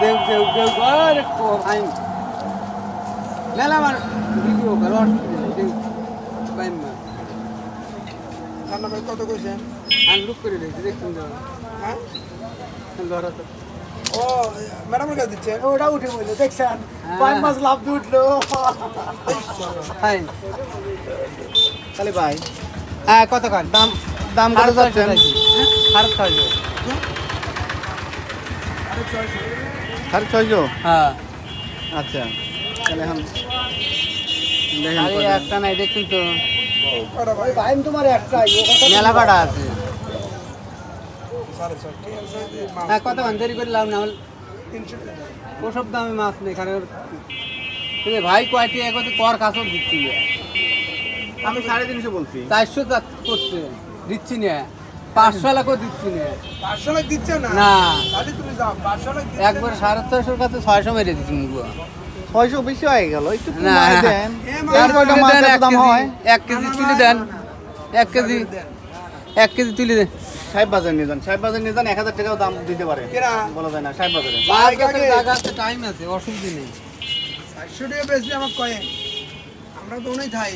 দেউ দেউ দেউ আরে কো আইন মেলা মানুষ ভিডিও করে অসুবিধা দেউ পাইম না রান্না করে কত কইছেন আমি লুক করে দিয়েছি দেখুন হ্যাঁ? ধরো তো। ও ম্যাডামের কাছে দিচ্ছেন ওটা উঠে বলল দেখছেন? হ্যাঁ। পাঁচ মাস লাভ দিয়ে উঠল। তাহলে ভাই হ্যাঁ কত কান দাম দাম কত যাচ্ছেন সাড়ে ছয়শো। আরে ছয়শো। সাড়ে ছয়শো? হ্যাঁ। আচ্ছা তাহলে এখন দেখেন একটা নাই দেখুন তো। মেলা কাটা আছে। হ্যাঁ কত করে লাভ না ওসব দামে মাছ নেই ভাই কয়টি এক হচ্ছে কর কাছর দিচ্ছি। আমি সাড়ে তিনশো বলছি। চারশো করছে দিচ্ছি না। পাঁচশো লাখও দিচ্ছি না। পাঁচশো লাখ দিচ্ছে না? না। তাহলে তুমি যাও পাঁচশো লাখ একবার সাড়ে ছয়শোর কাছে ছয়শো মেরে দিচ্ছি মুগো। ছয়শো বেশি হয়ে গেল একটু দেন। দাম কেজি- হয়। এক কেজি তুলে দেন। এক কেজি এক কেজি তুলে দেন। সাহেব বাজার নিয়ে যান সাহেব বাজার নিয়ে যান এক হাজার টাকাও দাম দিতে পারে। কেরা? বলা যায় না সাহেব বাজারে। আছে টাইম আছে অসুবিধা নেই। চারশো টাকা বেশি আমার কয়েন আমরা তো ওনাই খাই।